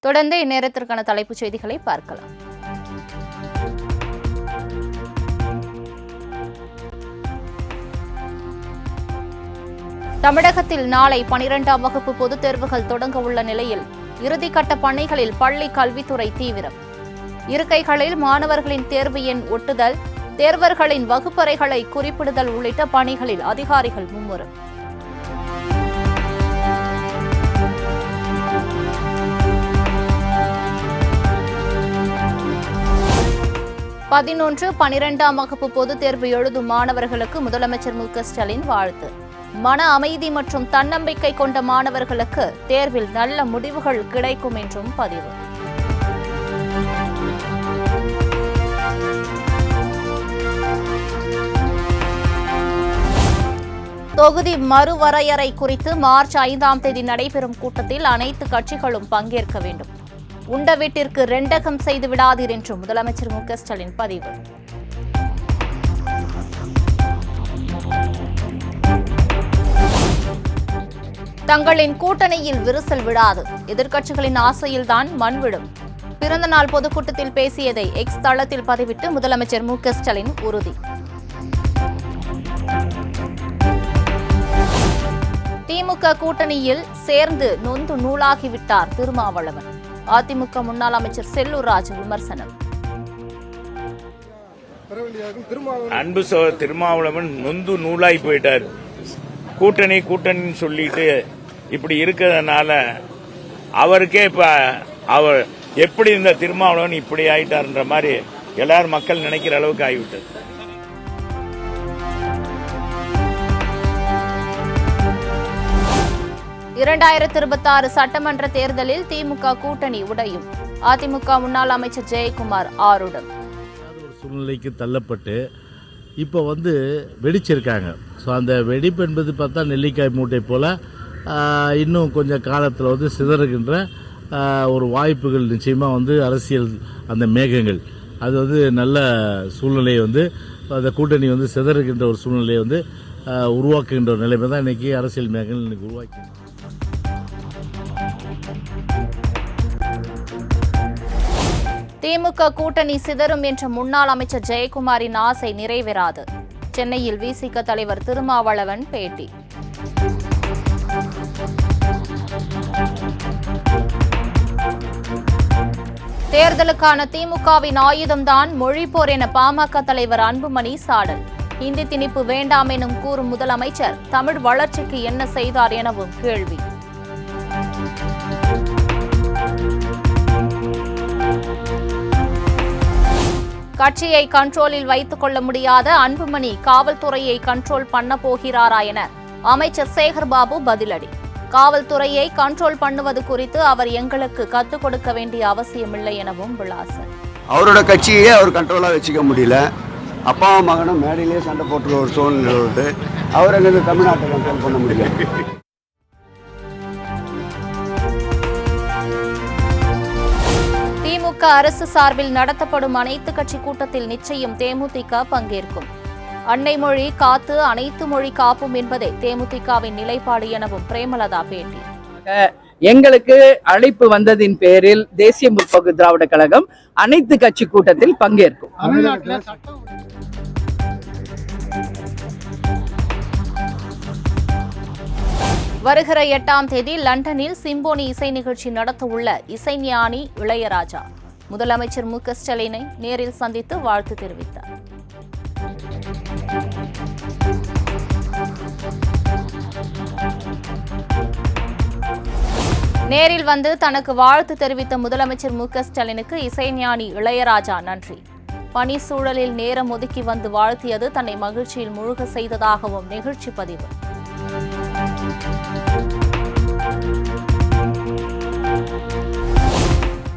தொடர்ந்து இந்நேரத்திற்கான தலைப்புச் செய்திகளை பார்க்கலாம். தமிழகத்தில் நாளை பனிரெண்டாம் வகுப்பு பொதுத் தேர்வுகள் தொடங்க உள்ள நிலையில் இறுதிக்கட்ட பணிகளில் பள்ளி கல்வித்துறை தீவிரம். இருக்கைகளில் மாணவர்களின் தேர்வு எண் ஒட்டுதல் தேர்வர்களின் வகுப்பறைகளை குறிப்பிடுதல் உள்ளிட்ட பணிகளில் அதிகாரிகள் மும்முரம். பதினொன்று பனிரெண்டாம் வகுப்பு பொதுத் தேர்வு எழுதும் மாணவர்களுக்கு முதலமைச்சர் மு. ஸ்டாலின் வாழ்த்து. மன அமைதி மற்றும் தன்னம்பிக்கை கொண்ட மாணவர்களுக்கு தேர்வில் நல்ல முடிவுகள் கிடைக்கும் என்றும் பதிவு. தொகுதி மறுவரையறை குறித்து மார்ச் ஐந்தாம் தேதி நடைபெறும் கூட்டத்தில் அனைத்து கட்சிகளும் பங்கேற்க வேண்டும். உண்ட வீட்டிற்கு ரெண்டகம் செய்து விடாதீர் என்று முதலமைச்சர் மு க ஸ்டாலின் பதிவு. தங்களின் கூட்டணியில் விரிசல் விடாது. எதிர்க்கட்சிகளின் ஆசையில்தான் மண் விடும். பிறந்தநாள் பொதுக்கூட்டத்தில் பேசியதை எக்ஸ் தளத்தில் பதிவிட்டு முதலமைச்சர் மு க ஸ்டாலின் உறுதி. திமுக கூட்டணியில் சேர்ந்து நொந்து நூலாகிவிட்டார் திருமாவளவன். அதிமுக முன்னாள் அமைச்சர் செல்லூர் ராஜு விமர்சனம். அன்பு சோ திருமாவளவன் நொந்து நூலாய் போயிட்டார். கூட்டணி கூட்டணின்னு சொல்லிட்டு இப்படி இருக்கிறதுனால அவருக்கே இப்ப அவர் எப்படி இந்த திருமாவளவன் இப்படி ஆயிட்டார்ன்ற மாதிரி எல்லாரும் மக்கள் நினைக்கிற அளவுக்கு ஆகிவிட்டது. இரண்டாயிரத்தி இருபத்தாறு சட்டமன்ற தேர்தலில் திமுக கூட்டணி உடையும். அதிமுக முன்னாள் அமைச்சர் ஜெயக்குமார் ஆருடம். ஒரு சூழ்நிலைக்கு தள்ளப்பட்டு இப்போ வந்து வெடிச்சிருக்காங்க. ஸோ அந்த வெடிப்பு என்பது பார்த்தா நெல்லிக்காய் மூட்டை போல் இன்னும் கொஞ்சம் காலத்தில் வந்து சிதறுகின்ற ஒரு வாய்ப்புகள் நிச்சயமாக வந்து அரசியல் அந்த மேகங்கள். அது வந்து நல்ல சூழ்நிலையை வந்து அந்த கூட்டணி வந்து சிதறுகின்ற ஒரு சூழ்நிலையை வந்து உருவாக்குகின்ற ஒரு நிலைமை தான் இன்றைக்கி அரசியல் மேகங்கள் இன்றைக்கி உருவாக்கின்றன திமுக கூட்டணி சிதறும் என்ற முன்னாள் அமைச்சர் ஜெயக்குமாரின் ஆசை நிறைவேறாது. சென்னையில் விசிக தலைவர் திருமாவளவன் பேட்டி. தேர்தலுக்கான திமுகவின் ஆயுதம்தான் மொழிப்போர் என பாமக தலைவர் அன்புமணி சாடல். இந்தி திணிப்பு வேண்டாம் எனும் கூறும் முதலமைச்சர் தமிழ் வளர்ச்சிக்கு என்ன செய்தார் எனவும் கேள்வி. கட்சியை கண்ட்ரோலில் வைத்துக் கொள்ள முடியாத அன்புமணி காவல்துறையை கண்ட்ரோல் பண்ண போகிறாரா என அமைச்சர் சேகர்பாபு பதிலடி. காவல்துறையை கண்ட்ரோல் பண்ணுவது குறித்து அவர் எங்களுக்கு கத்துக் கொடுக்க வேண்டிய அவசியமில்லை எனவும் விளாசன். அவரோட கட்சியே அவர் கண்ட்ரோலாக வச்சுக்க முடியல. அப்பா மகனும் மேடையிலேயே சண்டை போட்டுருக்க ஒரு சூழ்நிலை வருது. அவர் எங்களுக்கு தமிழ்நாட்டை கண்ட்ரோல் பண்ண முடியல. திமுக அரசு சார்பில் நடத்தப்படும் அனைத்து கட்சி கூட்டத்தில் நிச்சயம் தேமுதிக பங்கேற்கும். அன்னை மொழி காத்து அனைத்து மொழி காப்பும் என்பதே தேமுதிகவின் நிலைப்பாடு எனவும் பிரேமலதா பேட்டி. எங்களுக்கு அழைப்பு வந்ததின் பேரில் தேசிய முற்போக்கு திராவிட கழகம் அனைத்து கட்சி கூட்டத்தில் பங்கேற்கும். வருகிற எட்டாம் தேதி லண்டனில் சிம்போனி இசை நிகழ்ச்சி நடத்த உள்ள இசைஞானி இளையராஜா. முதலமைச்சர் மு க ஸ்டாலினை நேரில் சந்தித்து வாழ்த்து தெரிவித்தார். நேரில் வந்து தனக்கு வாழ்த்து தெரிவித்த முதலமைச்சர் மு க ஸ்டாலினுக்கு இசைஞானி இளையராஜா நன்றி. பணி சூழலில் நேரம் ஒதுக்கி வந்து வாழ்த்தியது தன்னை மகிழ்ச்சியில் முழுக செய்ததாகவும் நிகழ்ச்சி பதிவு.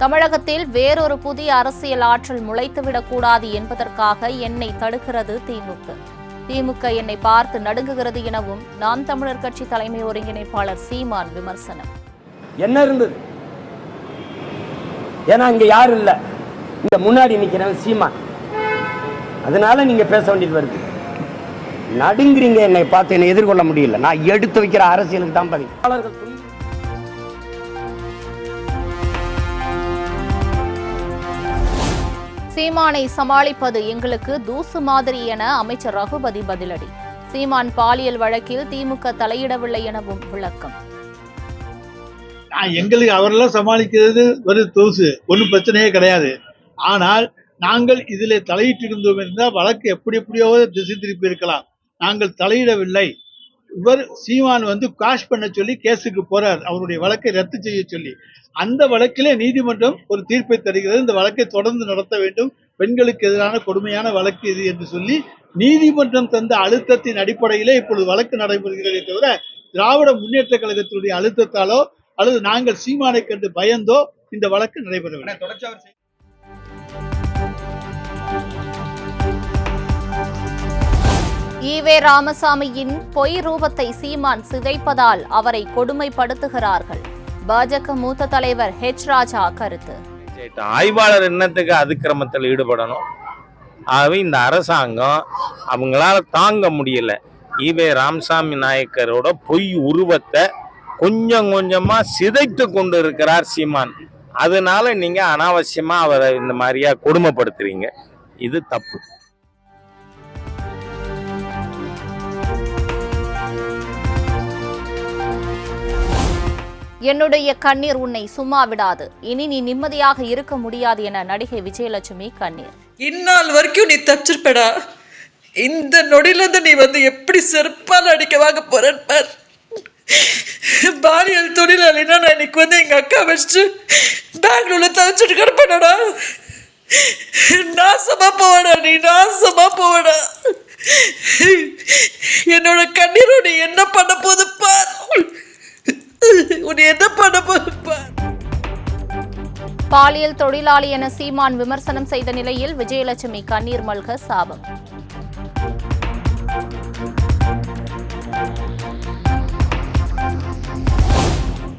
தமிழகத்தில் வேறொரு புதிய அரசியல் ஆற்றல் முளைத்துவிடக்கூடாது என்பதற்காக என்னை தடுக்கிறது திமுக. திமுக என்னை பார்த்து நடுங்குகிறது எனவும் நாம் தமிழர் கட்சி தலைமை ஒருங்கிணைப்பாளர் சீமான் விமர்சனம். என்ன இருந்தது? ஏன்னா இங்க யாரும் இல்ல. இந்த முன்னாடி நிக்கிறவன் சீமான். அதனால நீங்க பேச வேண்டியது வருது. நடுங்குறீங்க என்னை பார்த்து என்னை எதிர்கொள்ள முடியல. நான் எடுத்து வைக்கிற அரசியலுக்கு தான் பதில். சீமானை சமாளிப்பது எங்களுக்கு தூசு மாதிரி என அமைச்சர் ரகுபதி பதிலடி. சீமான் பாலியல் வழக்கில் திமுக தலையிடவில்லை எனவும் விளக்கம். நான் எங்களுக்கு அவரெல்லாம் சமாளிக்கிறது ஒரு தூசு ஒன்றும் பிரச்சனையே கிடையாது. ஆனால் நாங்கள் இதில் தலையிட்டிருந்தோம் இருந்தால் வழக்கு எப்படி எப்படியோ திசை திருப்பி இருக்கலாம். நாங்கள் தலையிடவில்லை. இவர் சீமான் வந்து காஷ் பண்ண சொல்லி கேஸுக்கு போறார். அவருடைய வழக்கை ரத்து செய்ய சொல்லி. அந்த வழக்கிலே நீதிமன்றம் ஒரு தீர்ப்பை தருகிறது. இந்த வழக்கை தொடர்ந்து நடத்த வேண்டும். பெண்களுக்கு எதிரான கொடுமையான வழக்கு இது என்று சொல்லி நீதிமன்றம் தந்த அழுத்தத்தின் அடிப்படையிலே இப்பொழுது வழக்கு நடைபெறுகிறதே தவிர திராவிட முன்னேற்ற கழகத்தினுடைய அழுத்தத்தாலோ அல்லது நாங்கள் சீமானை கண்டு பயந்தோ இந்த வழக்கு நடைபெறவில்லை. ஈவே ராமசாமியின் பொய் ரூபத்தை சீமான் சிதைப்பதால் அவரை கொடுமைப்படுத்துகிறார்கள். பாஜக மூத்த தலைவர் ஹெச் ராஜா கருத்து. ஆய்வாளர் என்னத்துக்கு அதிக்கிரமத்தில் ஈடுபடணும்? ஆகவே இந்த அரசாங்கம் அவங்களால தாங்க முடியல. ஈவே ராமசாமி நாயக்கரோட பொய் உருவத்தை கொஞ்சம் கொஞ்சமா சிதைத்து கொண்டு இருக்கிறார் சீமான். அதனால நீங்க அனாவசியமா அவரை இந்த மாதிரியா கொடுமைப்படுத்துறீங்க. இது தப்பு. என்னுடைய கண்ணீர் உன்னை சும்மா விடாது. இனி நீ நிம்மதியாக இருக்க முடியாது என நடிகை விஜயலட்சுமி கண்ணீர். இந்நாள் வரைக்கும் நீ தச்சிருப்படா. இந்த நொடியிலிருந்து நீ வந்து எப்படி செருப்பால் அடிக்க வாங்க போறேன்னு பார். பாலியல் தொழிலாளினா நான் இன்னைக்கு வந்து எங்க அக்கா வச்சுட்டு பெங்களூர்ல தவிச்சிட்டு கிடப்பேனடா. நாசமா போவடா நீ நாசமா போவடா. என்னோட கண்ணீரோட நீ என்ன பண்ண போது பார். உன்னை என்ன பண்ண பாலியல் தொழிலாளி என சீமான் விமர்சனம் செய்த நிலையில் விஜயலட்சுமி கண்ணீர் மல்க சாபம்.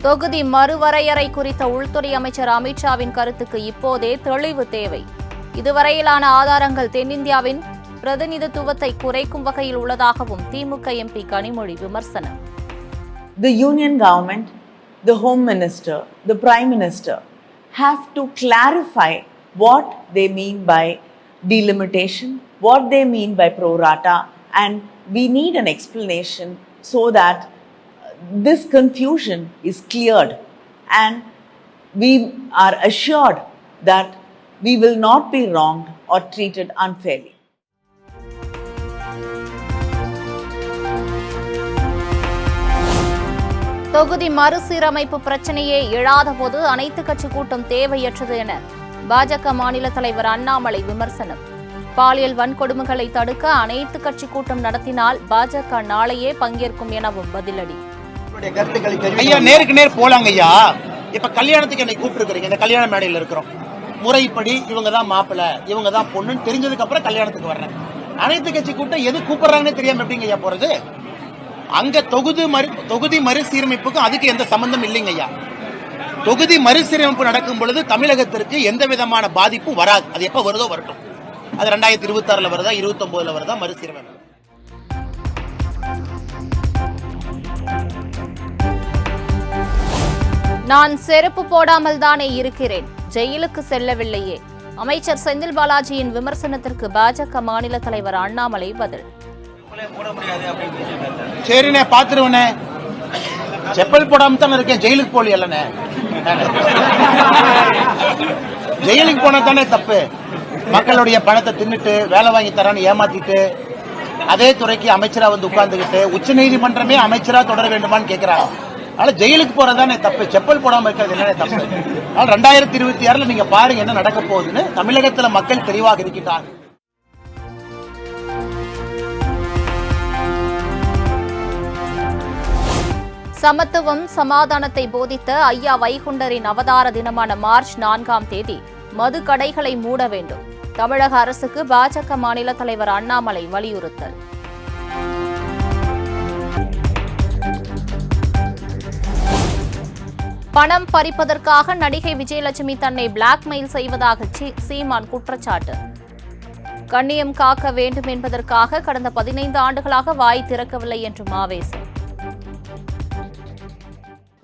தொகுதி மறுவரையறை குறித்த உள்துறை அமைச்சர் அமித்ஷாவின் கருத்துக்கு இப்போதே தெளிவு தேவை. இதுவரையிலான ஆதாரங்கள் தென்னிந்தியாவின் பிரதிநிதித்துவத்தை குறைக்கும் வகையில் உள்ளதாகவும் திமுக எம்பி கனிமொழி விமர்சனம். The union government, the home minister, the prime minister have to clarify what they mean by delimitation, what they mean by pro rata, and we need an explanation so that uh, this confusion is cleared and we are assured that we will not be wronged or treated unfairly. தொகுதி மறுசீரமைப்பு பிரச்சனையே எழாத போது அனைத்து கட்சி கூட்டம் தேவையற்றது என பாஜக மாநில தலைவர் அண்ணாமலை விமர்சனம். பாலியல் வன்கொடுமைகளை தடுக்க அனைத்து கட்சி கூட்டம் நடத்தினால் பாஜக நாளையே பங்கேற்கும் எனவும் பதிலடி. ஐயா நேருக்கு நேர் போலாங்க ஐயா. இப்ப கல்யாணத்துக்கு என்னை கூப்பிட்டுருக்கீங்க இந்த கல்யாண மேடையில இருக்கிறோம். முறைப்படி இவங்க தான் மாப்பிள்ள இவங்க தான் பொண்ணுன்னு தெரிஞ்சதுக்கு அப்புறம் கல்யாணத்துக்கு வர்றேன். அனைத்து கட்சி கூட்டம் எது கூப்பிடுறாங்கன்னு தெரியாம எப்படிங்க ஐயா போறது? அங்க தொகுதி மறு தொகுதி மறுசீரமைப்புக்கும் அதுக்கு எந்த சம்பந்தம் இல்லைங்க ஐயா. தொகுதி மறுசீரமைப்பு நடக்கும் பொழுது தமிழகத்திற்கு எந்த விதமான பாதிப்பும் வராது. அது எப்ப வருதோ வரட்டும். அது ரெண்டாயிரத்தி இருபத்தி ஆறுல வருதா இருபத்தி ஒன்பதுல வருதா மறுசீரமைப்பு. நான் செருப்பு போடாமல் தானே இருக்கிறேன். ஜெயிலுக்கு செல்லவில்லையே. அமைச்சர் செந்தில் பாலாஜியின் விமர்சனத்திற்கு பாஜக மாநில தலைவர் அண்ணாமலை பதில். சரிண்ணே பாத்துருவண்ணே. செப்பல் போடாம தானே இருக்கேன் ஜெயிலுக்கு போலியல்லண்ணே. ஜெயிலுக்கு போனா தானே தப்பு. மக்களுடைய பணத்தை தின்னுட்டு வேலை வாங்கி தரான்னு ஏமாத்திட்டு அதே துறைக்கு அமைச்சரா வந்து உட்கார்ந்துகிட்டு உச்ச நீதிமன்றமே அமைச்சரா தொடர வேண்டுமான்னு கேட்கிறாங்க அதனால ஜெயிலுக்கு போறதானே தப்பு. செப்பல் போடாம இருக்கிறது என்னனே தப்பு? அதனால ரெண்டாயிரத்தி இருபத்தி ஆறுல நீங்க பாருங்க என்ன நடக்க போகுதுன்னு தமிழகத்துல மக்கள் தெளிவாக இருக்கிட்டாங்க சமத்துவம் சமாதானத்தை போதித்த ஐயா வைகுண்டரின் அவதார தினமான மார்ச் நான்காம் தேதி மது கடைகளை மூட வேண்டும். தமிழக அரசுக்கு பாஜக மாநில தலைவர் அண்ணாமலை வலியுறுத்தல். பணம் பறிப்பதற்காக நடிகை விஜயலட்சுமி தன்னை பிளாக்மெயில் செய்வதாக சீமான் குற்றச்சாட்டு. கண்ணியம் காக்க வேண்டும் என்பதற்காக கடந்த பதினைந்து ஆண்டுகளாக வாய் திறக்கவில்லை என்று ஆவேசம்.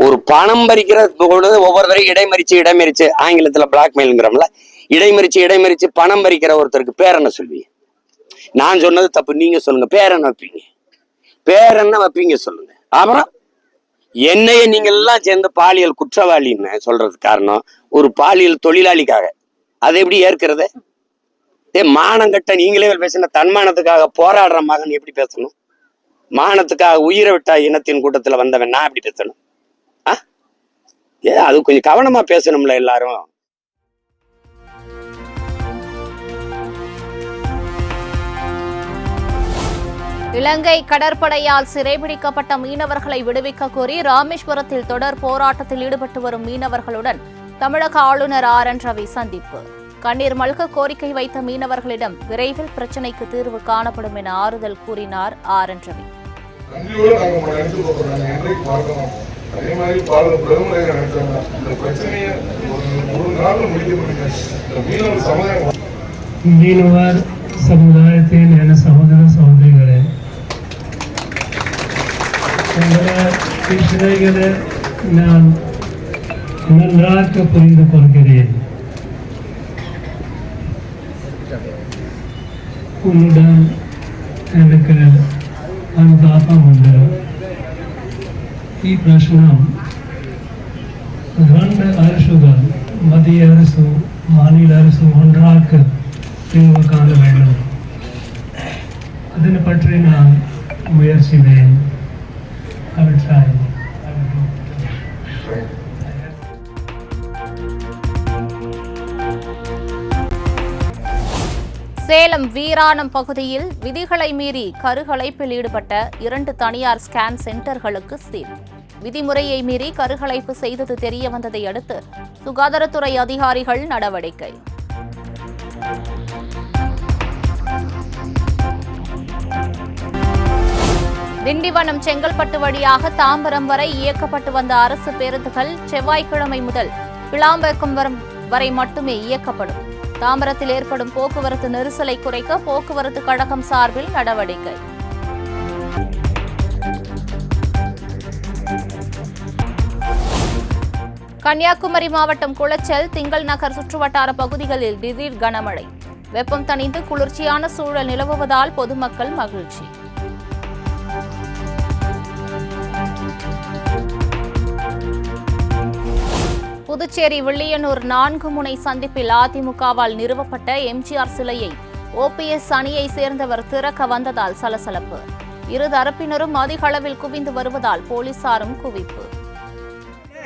ஒரு பணம் பறிக்கிற பொழுது ஒவ்வொரு இடைமறிச்சு இடைமறிச்சு ஆங்கிலத்துல பிளாக்மெயில்ங்கிறோம்ல இடைமறிச்சு இடைமறிச்சு பணம் பறிக்கிற ஒருத்தருக்கு பேர் என்ன சொல்வீங்க நான் சொன்னது தப்பு நீங்க சொல்லுங்க. பேர் என்ன வைப்பீங்க? பேர் என்ன வைப்பீங்க சொல்லுங்க. அப்புறம் என்னைய நீங்க எல்லாம் சேர்ந்து பாலியல் குற்றவாளின்னு சொல்றது காரணம் ஒரு பாலியல் தொழிலாளிக்காக. அதை எப்படி ஏற்கிறது? ஏ மானங்கட்ட நீங்களே பேசின தன்மானத்துக்காக போராடுற மகன் எப்படி பேசணும்? மானத்துக்காக உயிரை விட்டா இனத்தின் கூட்டத்துல வந்தவன் நான் எப்படி பேசணும்? ஏ அது கொஞ்சம் கவனமா பேசணும்ல எல்லாரும். இலங்கை கடற்படையால் சிறைபிடிக்கப்பட்ட மீனவர்களை விடுவிக்க கோரி ராமேஸ்வரத்தில் தொடர் போராட்டத்தில் ஈடுபட்டு வரும் மீனவர்களுடன் தமிழக ஆளுநர் ஆர். என். ரவி சந்திப்பு. கண்ணீர் மல்க கோரிக்கை வைத்த மீனவர்களிடம் விரைவில் பிரச்சினைக்கு தீர்வு காணப்படும் என ஆறுதல் கூறினார் ஆர். என். ரவி. அதே மாதிரி பாரத பிரதமரை நினைச்சாங்க இந்த பிரச்சனையை ஒரு ஒரு நாளில் முடிக்க முடியுங்க இந்த மீனவர் சமுதாயம் மீனவர் சமுதாயத்தின் என சகோதர சகோதரிகளே பிரச்சனைகளை நான் நன்றாக புரிந்து கொள்கிறேன். உன்னுடன் எனக்கு அனுதாபம் உண்டு. ಈ ಪ್ರಶ್ನ ரெண்டு அரசுகள் மத்திய அரசு மாநில அரசு ஒன்றாக தீர்வு காண வேண்டும் அதனை பற்றி நான் முயற்சினேன் அவற்றாய் சேலம் வீராணம் பகுதியில் விதிகளை மீறி கருகலைப்பில் ஈடுபட்ட இரண்டு தனியார் ஸ்கேன் சென்டர்களுக்கு சீல் விதிமுறையை மீறி கருகலைப்பு செய்தது தெரிய வந்ததை அடுத்து சுகாதாரத்துறை அதிகாரிகள் நடவடிக்கை. திண்டிவனம் செங்கல்பட்டு வழியாக தாம்பரம் வரை இயக்கப்பட்டு வந்த அரசு பேருந்துகள் செவ்வாய்க்கிழமை முதல் விளாம்பக்கம் வரை மட்டுமே இயக்கப்படும். தாம்பரத்தில் ஏற்படும் போக்குவரத்து நெரிசலை குறைக்க போக்குவரத்து கழகம் சார்பில் நடவடிக்கை. கன்னியாகுமரி மாவட்டம் குளச்சல் திங்கள் நகர் சுற்றுவட்டார பகுதிகளில் திடீர் கனமழை. வெப்பம் தணிந்து குளிர்ச்சியான சூழல் நிலவுவதால் பொதுமக்கள் மகிழ்ச்சி. புதுச்சேரி வில்லியனூர் நான்கு முனை சந்திப்பில் அதிமுகவால் நிறுவப்பட்ட எம்ஜிஆர் சிலையை ஓபிஎஸ் அணியை சேர்ந்தவர் திறக்க வந்ததால் சலசலப்பு. இரு தரப்பினரும் அதிக அளவில் குவிந்து வருவதால் போலீசாரும் குவிப்பு.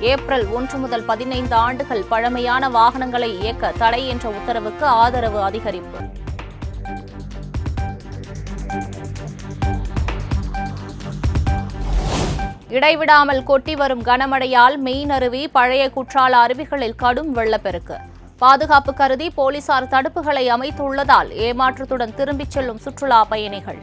ஏப்ரல் ஒன்று முதல் பதினைந்து ஆண்டுகள் பழமையான வாகனங்களை இயக்க தடை என்ற உத்தரவுக்கு ஆதரவு அதிகரிப்பு. இடைவிடாமல் கொட்டி வரும் கனமழையால் மெயின் அருவி பழைய குற்றால அருவிகளில் கடும் வெள்ளப்பெருக்கு. பாதுகாப்பு கருதி போலீசார் தடுப்புகளை அமைத்துள்ளதால் ஏமாற்றத்துடன் திரும்பிச் செல்லும் சுற்றுலா பயணிகள்.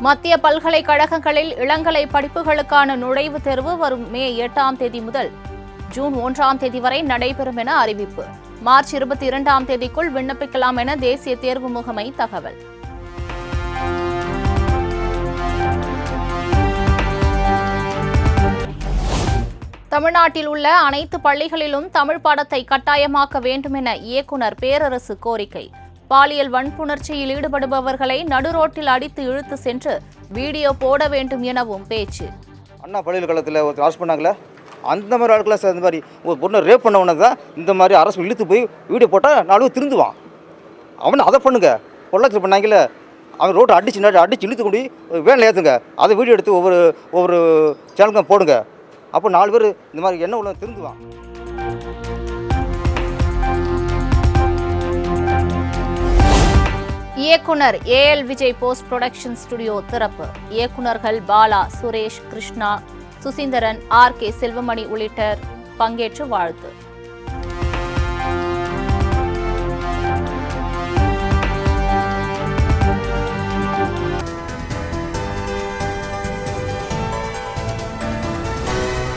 மத்திய பல்கலைக்கழகங்களில் இளங்கலை படிப்புகளுக்கான நுழைவுத் தேர்வு வரும் மே எட்டாம் தேதி முதல். ஜூன் ஒன்றாம் தேதி வரை நடைபெறும் என அறிவிப்பு. மார்ச் இருபத்தி இரண்டாம் தேதிக்குள் விண்ணப்பிக்கலாம் என தேசிய தேர்வு முகமை தகவல். தமிழ்நாட்டில் உள்ள அனைத்து பள்ளிகளிலும் தமிழ் பாடத்தை கட்டாயமாக்க வேண்டும் என இயக்குனர் பேரரசு கோரிக்கை. பாலியல் வன்புணர்ச்சியில் ஈடுபடுபவர்களை நடுரோட்டில் அடித்து இழுத்து சென்று வீடியோ போட வேண்டும் எனவும் பேச்சு. அண்ணா பல்கலைக்கழகத்தில் ஒருத்தர் பண்ணாங்களே அந்த மாதிரி ஆளுக்கெல்லாம் சார் இந்த மாதிரி ஒரு பொண்ணை ரேப் பண்ணவனுக்கு தான் இந்த மாதிரி அரசு இழுத்து போய் வீடியோ போட்டால் நாலு பேர் திருந்துவான். அவனை அதை பண்ணுங்க. பொள்ளாச்சியில் பண்ணாங்கல்ல அவன் ரோட்டை அடிச்சு நடு அடிச்சு இழுத்து கொண்டு வேனில் ஏற்றுங்க அதை வீடியோ எடுத்து ஒவ்வொரு ஒவ்வொரு சேனலுக்கும் போடுங்க. அப்போ நாலு பேர் இந்த மாதிரி என்ன உள்ள திருந்துவான். இயக்குனர் AL Vijay post production studio திறப்பு. இயக்குனர்கள் பாலா சுரேஷ் கிருஷ்ணா சுசீந்தரன் ஆர் கே செல்வமணி உள்ளிட்டோர் பங்கேற்று வாழ்த்து.